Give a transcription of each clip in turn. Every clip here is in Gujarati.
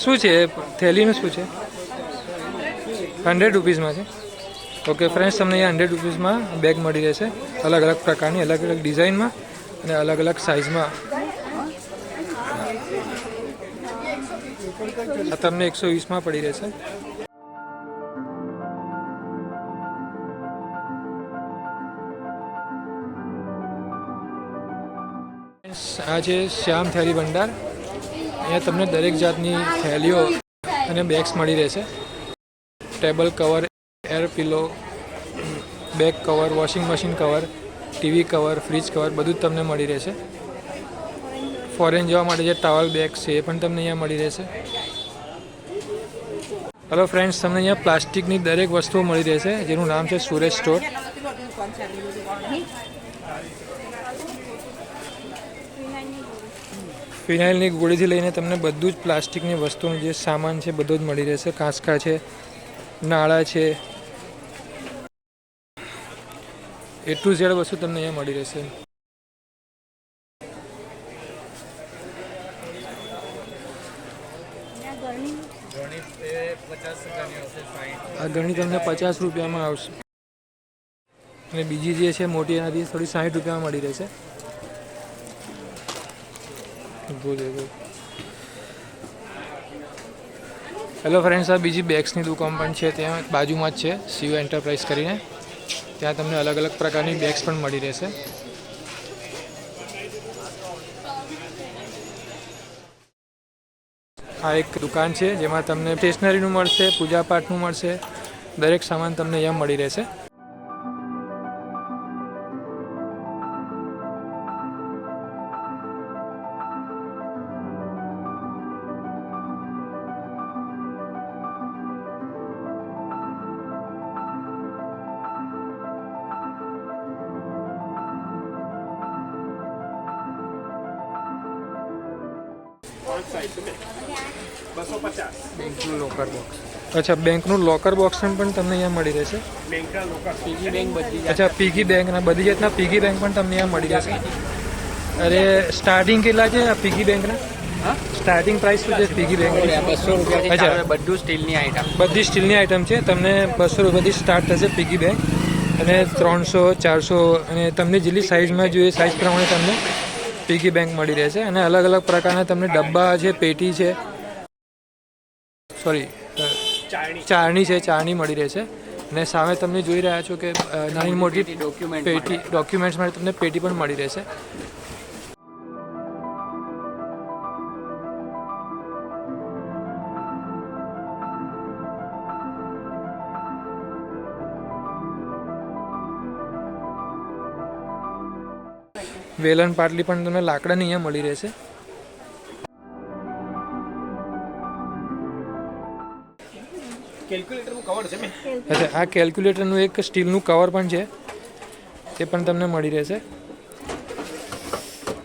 શું છે? થેલીનું શું છે? હંડ્રેડ રૂપીઝમાં છે. ઓકે, ફ્રેન્ડ્સ, તમને અહીંયા હંડ્રેડ રૂપીઝમાં બેગ મળી રહેશે. અલગ અલગ પ્રકારની, અલગ અલગ ડિઝાઇનમાં અને અલગ અલગ સાઇઝમાં. આ તમને એકસો વીસમાં પડી રહેશે. આ છે શ્યામ થેલી ભંડાર. અહીંયા તમને દરેક જાતની થેલીઓ અને બેગ્સ મળી રહેશે. Table cover, air pillow, bag cover, washing machine cover, TV cover, fridge cover બધું જ તમને મળી રહેશે. ફોરેન જવા માટે જે ટાવલ બેગ છે એ પણ તમને અહીંયા મળી રહેશે. હલો ફ્રેન્ડ્સ તમને અહીંયા પ્લાસ્ટિકની દરેક વસ્તુઓ મળી રહેશે, જેનું નામ છે સુરેશ સ્ટોર ફિનાઇલની ગોળીથી લઈને તમને બધું જ પ્લાસ્ટિકની વસ્તુનું જે સામાન છે, બધું જ મળી રહેશે. કાંસકા છે, નાળા છે. એ ટુ ઝેડ વસ્તુ તમને અહીંયા મળી રહેશે. આ ગણી તમને પચાસ રૂપિયામાં આવશે. અને બીજી જે છે, મોટી એનાથી થોડી સાઠ રૂપિયામાં મળી રહેશે. હેલો ફ્રેન્ડ્સ આ બીજી બેગ્સની દુકાન પણ છે, ત્યાં બાજુમાં જ છે સીયુ એન્ટરપ્રાઇઝ કરીને. ત્યાં તમને અલગ અલગ પ્રકારની બેગ્સ પણ મળી રહેશે. આ એક દુકાન છે, જેમાં તમને સ્ટેશનરીનું મળશે પૂજાપાઠનું મળશે, દરેક સામાન તમને અહીંયા મળી રહેશે. અચ્છા બેંકનું લોકર બોક્સ પણ તમને અહીંયા મળી રહેશે? પીગી બેંક બધી અચ્છા પીગી બેંક ના બધી જાતના પીગી બેંક પણ તમને અહીંયા મળી રહેશે અરે સ્ટાર્ટિંગ કેટલા છે આ પીગી બેંકના સ્ટાર્ટિંગ પ્રાઇસ શું છે પીગી બેંક બસો રૂપિયા અચ્છા. બધું સ્ટીલની આઈટમ બધી સ્ટીલની આઈટમ છે. તમને બસો રૂપિયાથી સ્ટાર્ટ થશે પીગી બેંક અને ત્રણસો ચારસો અને તમને જેટલી સાઇઝમાં જોઈએ સાઇઝ પ્રમાણે તમને પીગી બેંક મળી રહેશે અને અલગ અલગ પ્રકારના તમને ડબ્બા છે પેટી છે. સોરી ચારણી છે ચારણી મળી રહેશે અને સામે તમને જોઈ રહ્યા છો કે નાની મોટી ડોક્યુમેન્ટ પેટી ડોક્યુમેન્ટ્સ માટે તમને પેટી પણ મળી રહેશે વેલણ પાટલી પણ તમને લાકડાની અહીંયા મળી રહેશે. કેલ્ક્યુલેટરનું કવર છે મેં. અચ્છા આ કેલ્ક્યુલેટરનું એક સ્ટીલનું કવર પણ છે. તે પણ તમને મળી રહેશે.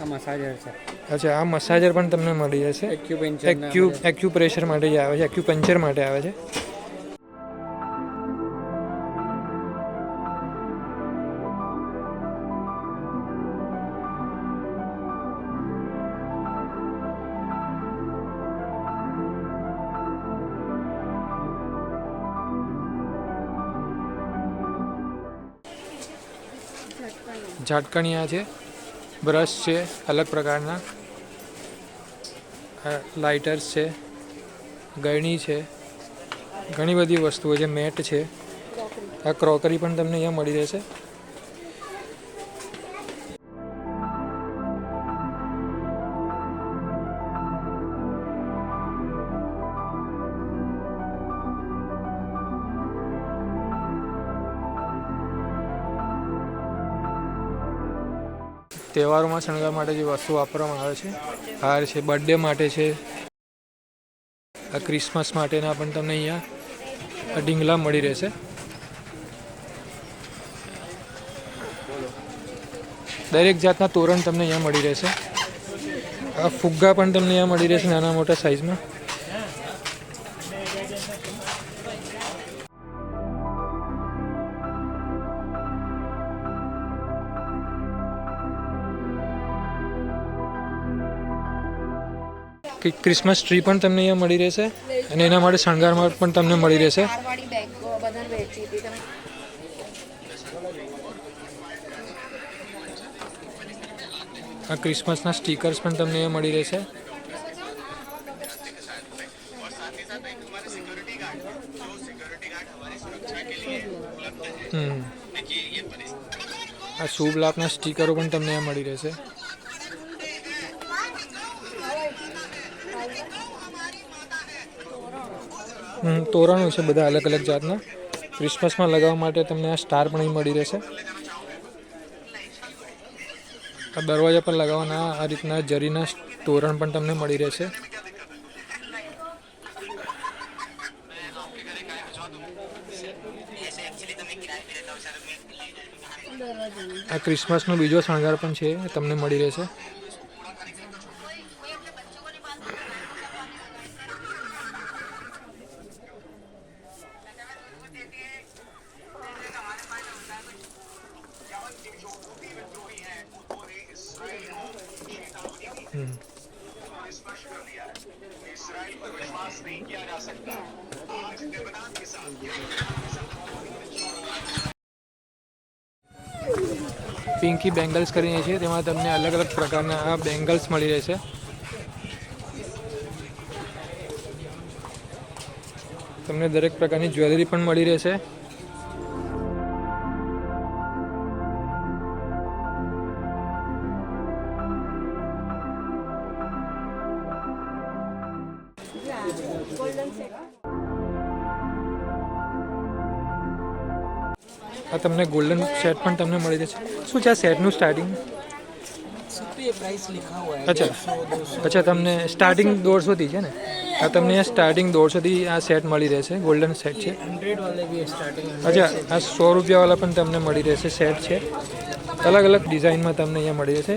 આ મસાજર છે. અચ્છા આ મસાજર પણ તમને મળી રહેશે. એક્યુપેન્ચર એક્યુ એક્યુ પ્રેશર માટે જે આવે છે એક્યુ પંચર માટે આવે છે. ઝાટકણિયા છે, બ્રશ છે, અલગ પ્રકારના લાઇટર્સ છે ગળણી છે, ઘણી બધી વસ્તુઓ છે, મેટ છે, આ ક્રોકરી પણ તમને અહીંયા મળી રહેશે. તહેવારોમાં શણગાર માટે જે વસ્તુ વાપરવામાં આવે છે, હાર છે બર્થડે માટે છે, આ ક્રિસમસ માટેના પણ તમને અહીંયા ઢીંગલા મળી રહેશે. દરેક જાતના તોરણ તમને અહીંયા મળી રહેશે. આ ફુગ્ગા પણ તમને અહીંયા મળી રહેશે નાના મોટા સાઇઝમાં ક્રિ- ક્રિસમસ ટ્રી પણ તમને અહીંયા મળી રહેશે અને એના માટે શણગારમાં પણ તમને મળી રહેશે. આ ક્રિસમસના સ્ટીકર્સ પણ તમને અહીંયા મળી રહેશે. આ શુભ લાભના સ્ટીકરો પણ તમને અહીંયા મળી રહેશે. તોરણો છે બધા અલગ અલગ જાતના. ક્રિસમસમાં લગાવવા માટે તમને આ સ્ટાર પણ અહીં મળી રહેશે. આ દરવાજા પર લગાવવાના આ રીતના જરીના તોરણ પણ તમને મળી રહેશે. આ ક્રિસમસનો બીજો શણગાર પણ છે તમને મળી રહેશે. પિંકી બેંગલ્સ કરીને છે, તેમાં તમને અલગ અલગ પ્રકારના આ બેંગલ્સ મળી રહેશે. તમને દરેક પ્રકારની જ્વેલરી પણ મળી રહેશે. તમને ગોલ્ડન સેટ પણ તમને મળી રહેશે શું છે આ સેટનું સ્ટાર્ટિંગ અચ્છા. અચ્છા તમને સ્ટાર્ટિંગ દોઢસોથી છે ને? આ તમને સ્ટાર્ટિંગ દોઢસોથી આ સેટ મળી રહેશે ગોલ્ડન સેટ છે. અચ્છા આ સો રૂપિયાવાળા પણ તમને મળી રહેશે સેટ છે. અલગ અલગ ડિઝાઇનમાં તમને અહીંયા મળી રહેશે.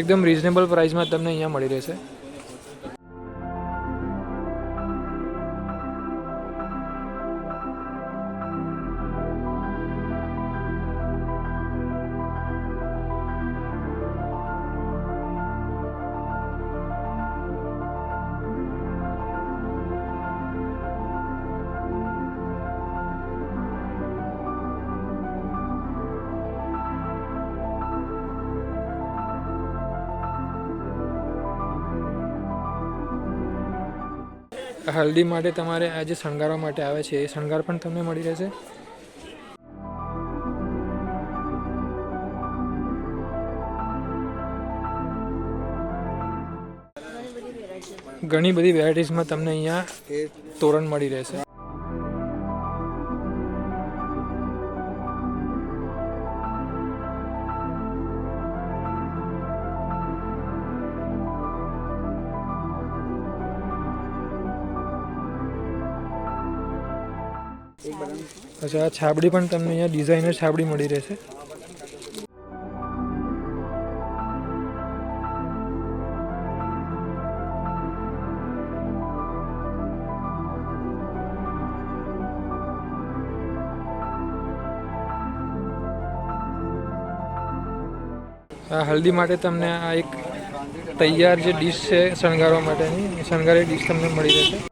એકદમ રિઝનેબલ પ્રાઇસમાં તમને અહીંયા મળી રહેશે. હલ્દી માટે તમારે આ જે શણગારવા માટે આવે છે, એ શણગાર પણ તમને મળી રહેશે. ઘણી બધી વેરાયટીઝમાં તમને અહીંયા તોરણ મળી રહેશે. અચ્છા આ છાબડી પણ તમને અહીંયા ડિઝાઇનર છાબડી મળી રહેશે. આ હલ્દી માટે તમને આ એક તૈયાર જે ડીશ છે શણગારવા માટેની શણગારી ડીશ તમને મળી રહેશે.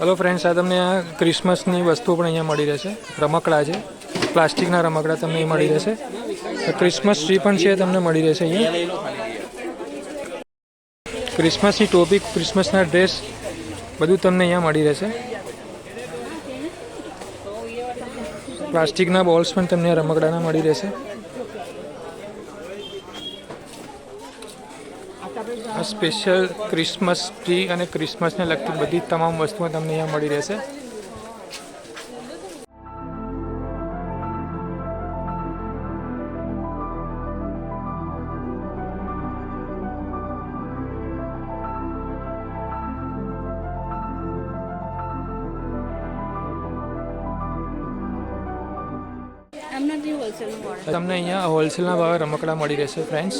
હલો ફ્રેન્ડ્સ આ તમને આ ક્રિસમસની વસ્તુઓ પણ અહીંયા મળી રહેશે. રમકડા છે. પ્લાસ્ટિકના રમકડા તમને મળી રહેશે. ક્રિસમસ ટ્રી પણ છે, તમને મળી રહેશે અહીંયા. ક્રિસમસની ટોપી ક્રિસમસના ડ્રેસ, બધું તમને અહીંયા મળી રહેશે. પ્લાસ્ટિકના બોલ્સ પણ તમને રમકડાના મળી રહેશે. આ સ્પેશિયલ ક્રિસમસ ટ્રી અને ક્રિસમસને લગતી બધી તમામ વસ્તુઓ તમને અહીંયા મળી રહેશે. તમને અહીંયા હોલસેલના ભાવે રમકડા મળી રહેશે ફ્રેન્ડ્સ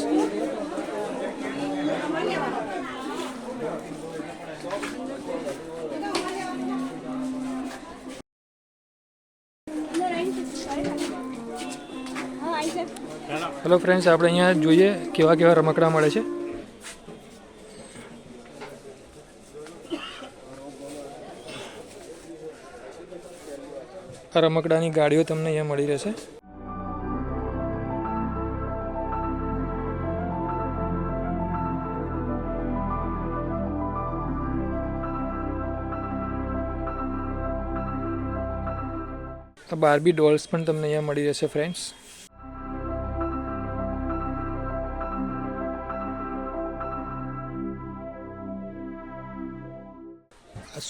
હેલો ફ્રેન્ડ્સ આપણે અહીંયા જોઈએ કેવા કેવા રમકડા મળે છે. આ રમકડાની ગાડીઓ તમને અહીંયા મળી રહેશે. બાર્બી ડોલ્સ પણ તમને અહીંયા મળી રહેશે ફ્રેન્ડ્સ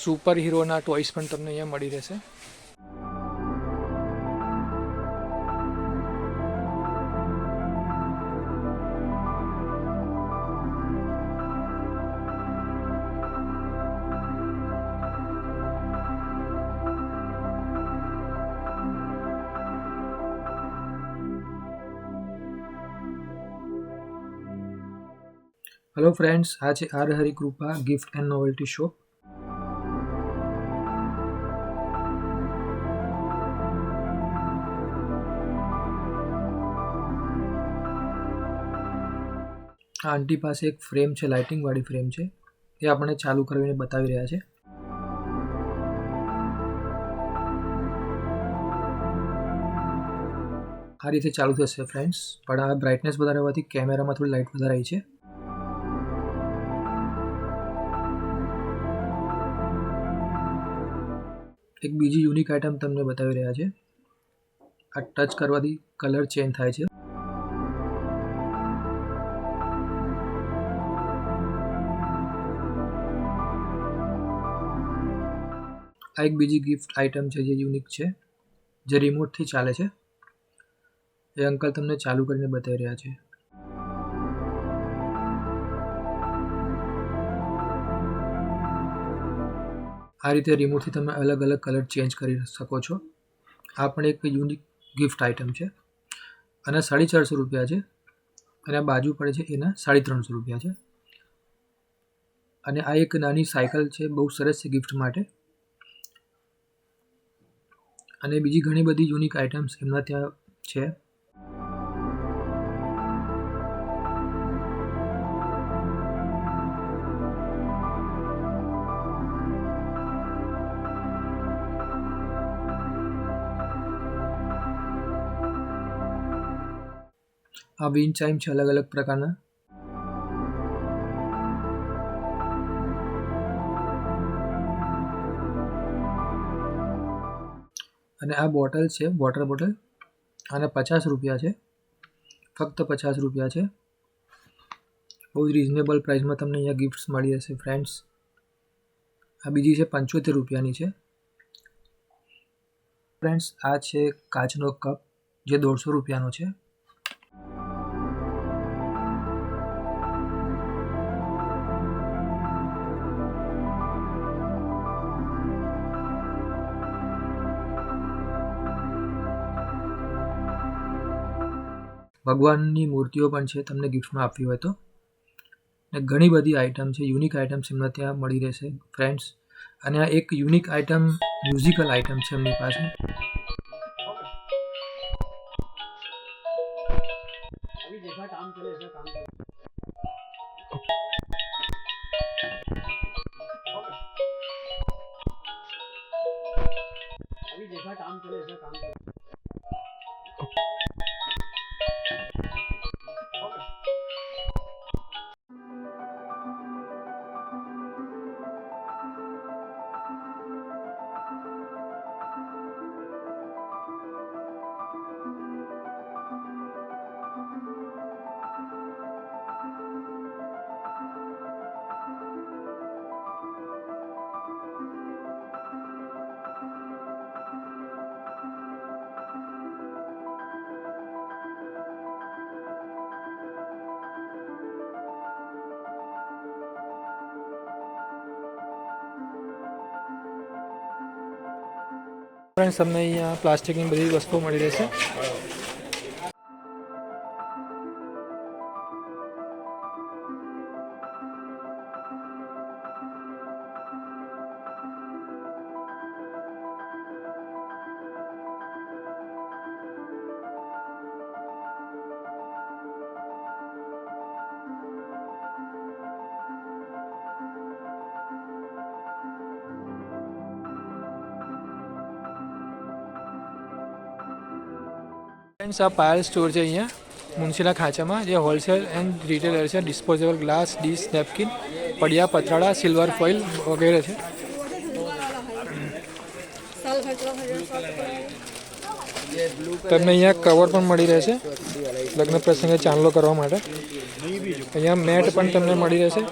સુપર હીરોના ટોયસ પણ તમને અહીંયા મળી રહેશે. હેલો ફ્રેન્ડ્સ આ છે R Harikrupa gift and novelty shop આ આંટી પાસે એક ફ્રેમ છે, લાઇટિંગવાળી ફ્રેમ છે, એ આપણે ચાલુ કરીને બતાવી રહ્યા છે. આ રીતે ચાલુ થશે ફ્રેન્ડ્સ. પણ આ બ્રાઇટનેસ વધારે હોવાથી કેમેરામાં થોડી લાઇટ વધારે છે. એક બીજી યુનિક આઇટમ તમને બતાવી રહ્યા છે. આ ટચ કરવાથી કલર ચેન્જ થાય છે. આ એક બીજી ગિફ્ટ આઇટમ છે જે યુનિક છે, જે રિમોટથી ચાલે છે. એ અંકલ તમને ચાલુ કરીને બતાવી રહ્યા છે. આ રીતે રિમોટથી તમે અલગ અલગ કલર ચેન્જ કરી શકો છો. આ પણ એક યુનિક ગિફ્ટ આઇટમ છે. અને સાડી ચારસો રૂપિયા છે. અને આ બાજુ પડે છે એના સાડી ત્રણસો રૂપિયા છે. અને આ એક નાની સાયકલ છે, બહુ સરસ છે ગિફ્ટ માટે. અને બીજી ઘણી બધી યુનિક આઇટમ્સ એમના ત્યાં છે. આ વિન્ડ ચાઇમ છે અલગ અલગ પ્રકારના. અને આ બોટલ છે વોટર બોટલ આને પચાસ રૂપિયા છે. ફક્ત પચાસ રૂપિયા છે. બહુ જ રિઝનેબલ પ્રાઇસમાં તમને અહીંયા ગિફ્ટ્સ મળી જશે ફ્રેન્ડ્સ આ બીજી છે પંચોતેર રૂપિયાની છે. ફ્રેન્ડ્સ આ છે કાચનો કપ જે દોઢસો રૂપિયાનો છે. ભગવાનની મૂર્તિઓ પણ છે તમને ગિફ્ટમાં આપવી હોય તો ને ઘણી બધી આઇટમ છે યુનિક આઇટમ્સ એમના ત્યાં મળી રહેશે ફ્રેન્ડ્સ અને આ એક યુનિક આઇટમ મ્યુઝિકલ આઇટમ છે એમની પાસે अभी जैसा काम चले ऐसा काम ફ્રેન્ડ્સ તમને અહીંયા પ્લાસ્ટિકની બધી વસ્તુઓ મળી રહેશે. ફ્રેન્ડ્સ આ પાયલ સ્ટોર છે અહીંયા મુનશીના ખાંચામાં, જે હોલસેલ એન્ડ રિટેલર છે ડિસ્પોઝેબલ ગ્લાસ ડીશ નેપકિન પડિયા પતરાળા સિલ્વર ફોઇલ વગેરે છે. તમને અહીંયા કવર પણ મળી રહેશે, લગ્ન પ્રસંગે ચાંદલો કરવા માટે. અહીંયા મેટ પણ તમને મળી રહેશે.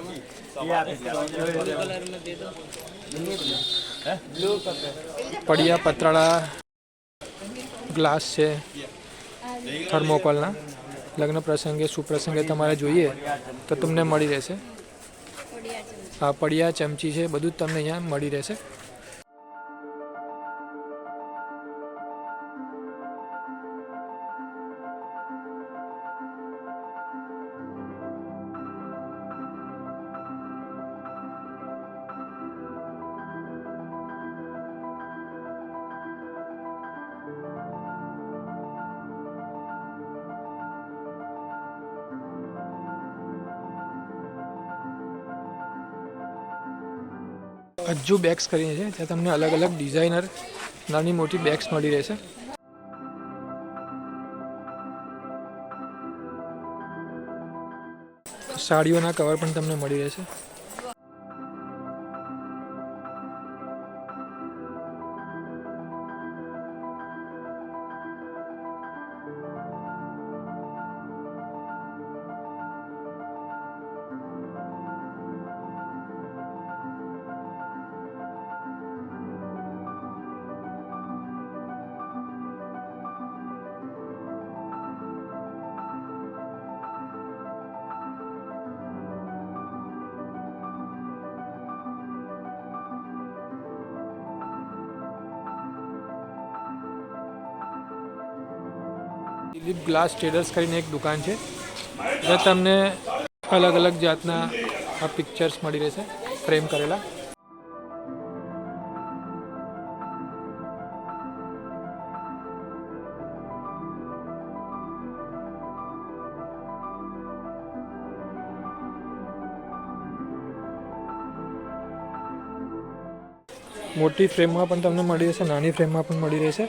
પડિયા પતરાળા ગ્લાસ છે. થર્મોકોલના લગ્ન પ્રસંગે સુપ્રસંગે તમારે જોઈએ તો તમને મળી રહેશે. આ પડિયા ચમચી છે બધું જ તમને અહીંયા મળી રહેશે. હજુ બેગ્સ કરીને છે, ત્યાં તમને અલગ અલગ ડિઝાઇનર નાની મોટી બેગ્સ મળી રહેશે. સાડીઓના કવર પણ તમને મળી રહેશે. દિલીપ ગ્લાસ ટ્રેડર્સ કરીને એક દુકાન છે જ્યાં તમને અલગ અલગ જાતના આ પિક્ચર્સ મળી રહેશે ફ્રેમ કરેલા. મોટી ફ્રેમમાં પણ તમને મળી રહેશે, નાની ફ્રેમમાં પણ મળી રહેશે.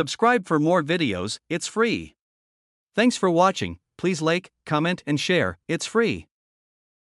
Subscribe for more videos, it's free. Thanks for watching. Please like, comment, and share, it's free.